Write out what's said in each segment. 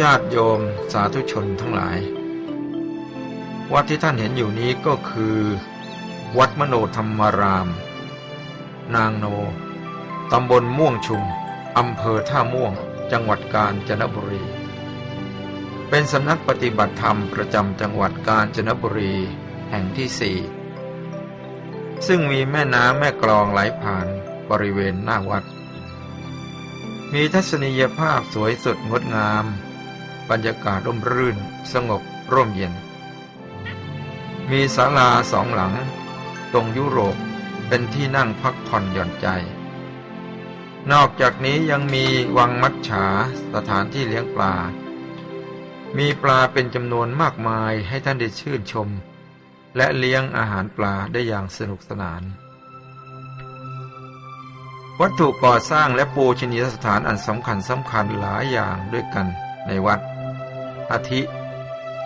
ญาติโยมสาธุชนทั้งหลาย วัดที่ท่านเห็นอยู่นี้ก็คือ วัดมโนธรรมาราม นางโน ตำบลม่วงชุม อำเภอท่าม่วง จังหวัดกาญจนบุรี เป็นสำนักปฏิบัติธรรมประจำจังหวัดกาญจนบุรีแห่งที่สี่ซึ่งมีแม่น้ำแม่กลองไหลผ่านบริเวณหน้าวัด มีทัศนียภาพสวยสดงดงาม บรรยากาศร่มรื่น สงบร่มเย็น มีศาลาสองหลัง ตรงยุโรปเป็นที่นั่งพักผ่อนหย่อนใจ นอกจากนี้ยังมีวังมัดฉาสถานที่เลี้ยงปลา มีปลาเป็นจำนวนมากมายให้ท่านได้ชื่นชม และเลี้ยงอาหารปลาได้อย่างสนุกสนาน วัตถุก่อสร้างและปูชนียสถานอันสำคัญสำคัญหลายอย่างด้วยกันในวัด อาทิ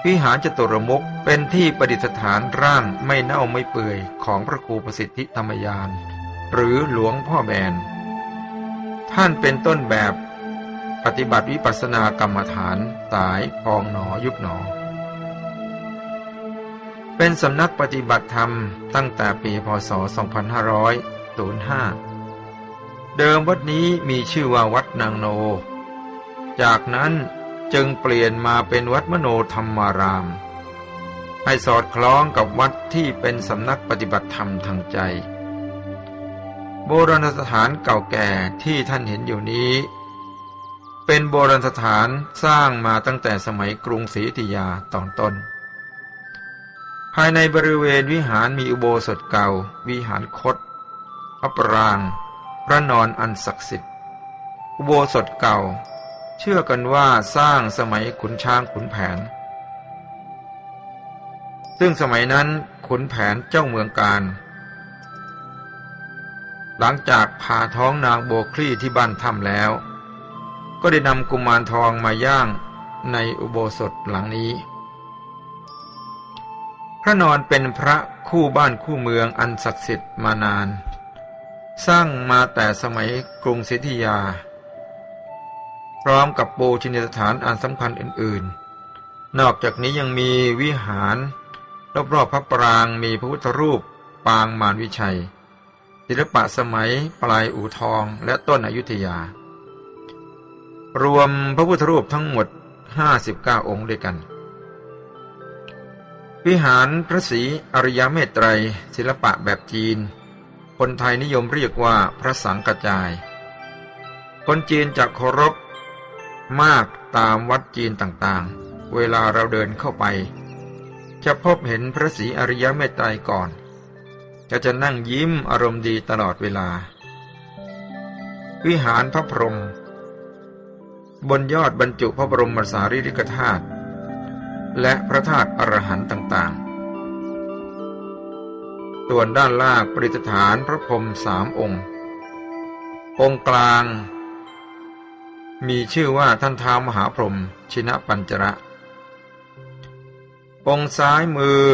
วิหารจตุรมุกเป็นที่ประดิษฐานร่างไม่เน่าไม่เปื่อยของพระครูประสิทธิธรรมยาน หรือหลวงพ่อแบน ท่านเป็นต้นแบบปฏิบัติวิปัสสนากรรมฐานสายพองหนอยุบหนอ เป็นสำนักปฏิบัติธรรมตั้งแต่ปีพศ 2505 เดิมวัดนี้มีชื่อว่าวัดนางโน จากนั้น จึงเปลี่ยนมาเป็นวัดมโนธรรมาราม ให้สอดคล้องกับวัดที่เป็นสำนักปฏิบัติธรรมทางใจ โบราณสถานเก่าแก่ที่ท่านเห็นอยู่นี้ เป็นโบราณสถานสร้างมาตั้งแต่สมัยกรุงศรีอยุธยาตอนต้น ภายในบริเวณวิหารมีอุโบสถเก่า วิหารคดพระปราง พระนอนอันศักดิ์สิทธิ์ อุโบสถเก่า เชื่อกันว่าสร้างสมัยขุนช้างขุนแผน ซึ่งสมัยนั้นขุนแผนเจ้าเมืองการ หลังจากพาท้องนางโบคลี่ที่บ้านถ้ำแล้ว ก็ได้นำกุมารทองมาย่างในอุโบสถหลังนี้ พระนอนเป็นพระคู่บ้านคู่เมืองอันศักดิ์สิทธิ์มานาน สร้างมาแต่สมัยกรุงศรีอยุธยา พร้อมกับโบชนียสถานอันสำคัญอื่นๆ นอกจากนี้ยังมีวิหาร รอบๆพระปรางมีพระพุทธรูปปางมารวิชัย ศิลปะสมัยปลายอู่ทองและต้นอยุธยา รวมพระพุทธรูปทั้งหมด 59 องค์ด้วยกัน วิหารพระศรีอริยเมตไตรศิลปะแบบจีน คนไทยนิยมเรียกว่าพระสังกจาย คนจีนจะเคารพ มากตามวัดจีนต่างๆ เวลาเราเดินเข้าไป จะพบเห็นพระศรีอริยเมตไตรก่อน ก็จะนั่งยิ้มอารมณ์ดีตลอดเวลา วิหารพระพรหมบนยอดบรรจุพระบรมสารีริกธาตุและพระธาตุอรหันต์ต่างๆ ส่วนด้านล่างประดิษฐานพระพรหมสามองค์ องค์กลาง มีชื่อว่าท่านท้ามหาพรหมชินปัญจระ องซ้ายมือ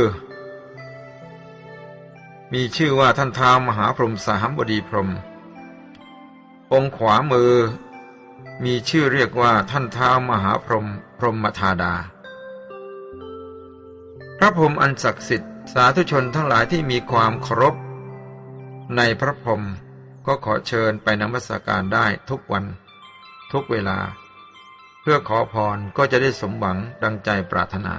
มีชื่อว่าท่านท้ามหาพรหมสหัมบดีพรหมองขวามือ มีชื่อเรียกว่าท่านท้ามหาพรหมพรหมธาดา พระพรหมอันศักดิ์สิทธิ์สาธุชนทั้งหลายที่มีความเคารพในพระพรหมก็ขอเชิญไปนมัสการได้ทุกวัน ทุกเวลา เพื่อขอพรก็จะได้สมหวังดังใจปรารถนา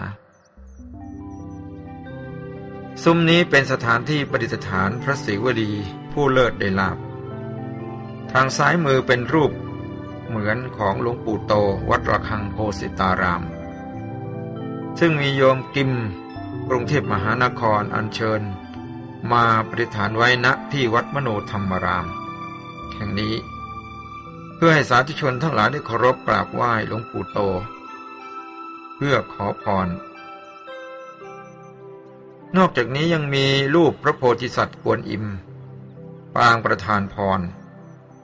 ซุ้มนี้เป็นสถานที่ประดิษฐานพระศิวลีผู้เลิศได้ลาบ ทางซ้ายมือเป็นรูปเหมือนของหลวงปู่โตวัดระฆังโพสิตาราม ซึ่งมีโยมกิมกรุงเทพมหานครอัญเชิญ มาประดิษฐานไว้ณที่วัดมโนธรรมราม แห่งนี้ เพื่อให้สาธุชนทั้งหลายได้เคารพกราบไหว้หลวงปู่โต เพื่อขอพร นอกจากนี้ยังมีรูปพระโพธิสัตว์กวนอิม ปางประธานพร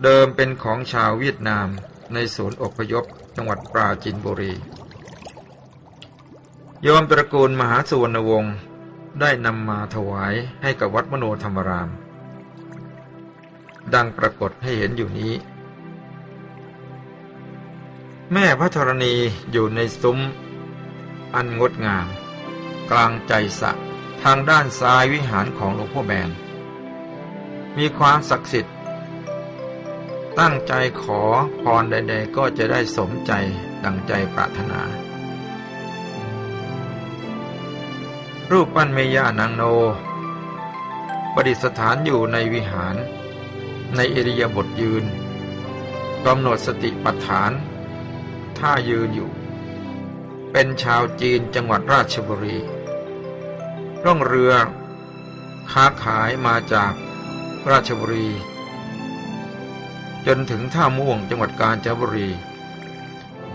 เดิมเป็นของชาวเวียดนามในศูนย์อพยพจังหวัดปราจินบุรียอมตระกูลมหาสุวรรณวงศ์ได้นำมาถวายให้กับวัดมโนธรรมราม ดังปรากฏให้เห็นอยู่นี้ แม่พระธรณีอยู่ในซุ้ม อันงดงาม กลางใจสระทางด้านซ้ายวิหารของหลวงพ่อแบน มีความศักดิ์สิทธิ์ ตั้งใจขอพรใด ๆ ก็จะได้สมใจดังใจปรารถนา รูปปั้นเมย่านางโน ประดิษฐานอยู่ในวิหาร ในเอริยาบทยืนกำหนดสติปัฏฐาน ท่ายืนอยู่ เป็นชาวจีนจังหวัดราชบุรี ร่องเรือ ค้าขายมาจากราชบุรี จนถึงท่าม่วงจังหวัดกาญจนบุรี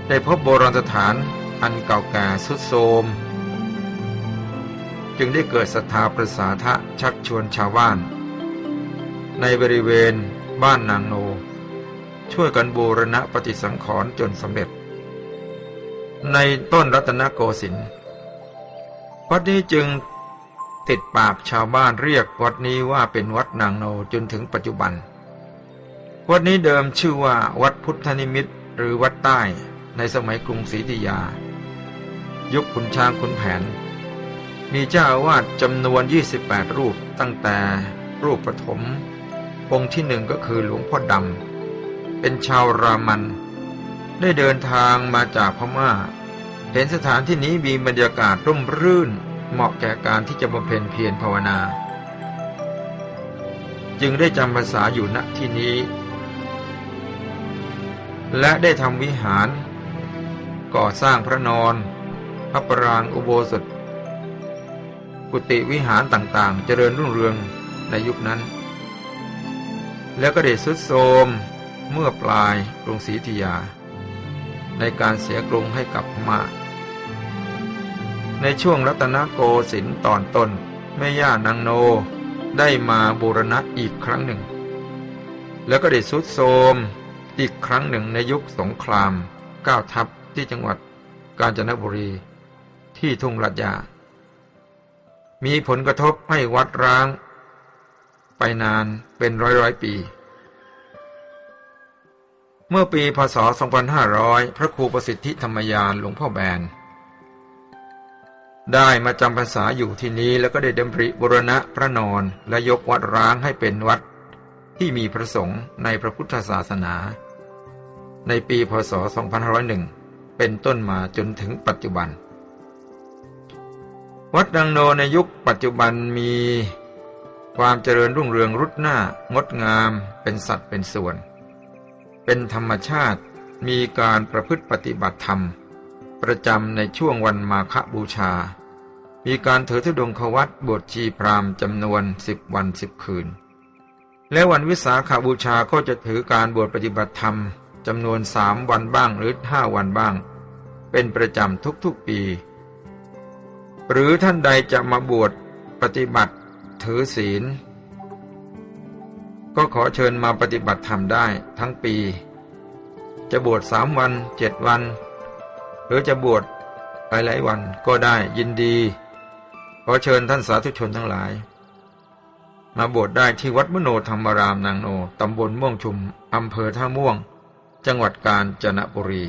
ได้พบโบราณสถานอันเก่าแก่สุดโทรมจึงได้เกิดศรัทธาประสาทะชักชวนชาวบ้าน ในบริเวณบ้านนางโน ช่วยกันบูรณะปฏิสังขรณ์จนสำเร็จ ในต้นรัตนโกสินทร์วัดนี้จึงติดปากชาวบ้านเรียกวัดนี้ว่าเป็นวัดนางโนจนถึงปัจจุบัน วัดนี้เดิมชื่อว่าวัดพุทธนิมิตรหรือวัดใต้ในสมัยกรุงศรีอยุธยา ยุคขุนช้างขุนแผน มีเจ้าอาวาสจำนวน 28 รูปตั้งแต่รูปปฐมองค์ที่หนึ่งก็คือหลวงพ่อดำเป็นชาวรามัน ได้เดินทางมาจากพม่า เห็นสถานที่นี้มีบรรยากาศร่มรื่น เหมาะแก่การที่จะบำเพ็ญเพียรภาวนา จึงได้จำภาษาอยู่ณที่นี้ และได้ทำวิหาร ก่อสร้างพระนอน พระปรางอุโบสถ กุฏิวิหารต่างๆ เจริญรุ่งเรืองในยุคนั้น แล้วก็ได้สุดโทมเมื่อปลายกรุงศรีอยุธยา ในการเสียกรุงให้กับพม่าในช่วงรัตนโกสินทร์ตอนต้นแม่ย่านางโนได้มาบูรณะอีกครั้งหนึ่ง แล้วก็ได้สุดโทมอีกครั้งหนึ่งในยุคสงครามก้าวทัพที่จังหวัดกาญจนบุรี ที่ทุ่งรัตยา มีผลกระทบให้วัดร้าง ไปนานเป็นร้อยร้อยปี เมื่อปีพศ 2500 พระครูประสิทธิธรรมยานหลวงพ่อแบน ได้มาจำพรรษาอยู่ที่นี้แล้วก็ได้ดำริบุรณะพระนอนและยกวัดร้างให้เป็นวัดที่มีพระสงฆ์ในพระพุทธศาสนา ในปีพศ 2501 เป็นต้นมาจนถึงปัจจุบัน วัดดังโนในยุคปัจจุบันมีความเจริญรุ่งเรืองรุดหน้างดงามเป็นสัตว์เป็นส่วน เป็นธรรมชาติมีการประพฤติปฏิบัติธรรม ประจำในช่วงวันมาฆบูชา มีการเถิดธุดงควัตบวชชีพรามจำนวนสิบวันสิบคืน และวันวิสาขาบูชาก็จะถือการบวชปฏิบัติธรรมจำนวนสามวันบ้างหรือห้าวันบ้าง เป็นประจำทุกๆปี หรือท่านใดจะมาบวชปฏิบัติถือศีล ก็ขอเชิญมาปฏิบัติธรรมได้ทั้งปี จะบวชสามวันเจ็ดวัน หรือจะบวชหลายๆวันก็ได้ยินดีขอเชิญท่านสาธุชนทั้งหลาย มาบวชได้ที่วัดมโนธรรมรามนางโนตำบลม่วงชุมอำเภอท่าม่วง จังหวัดกาญจนบุรี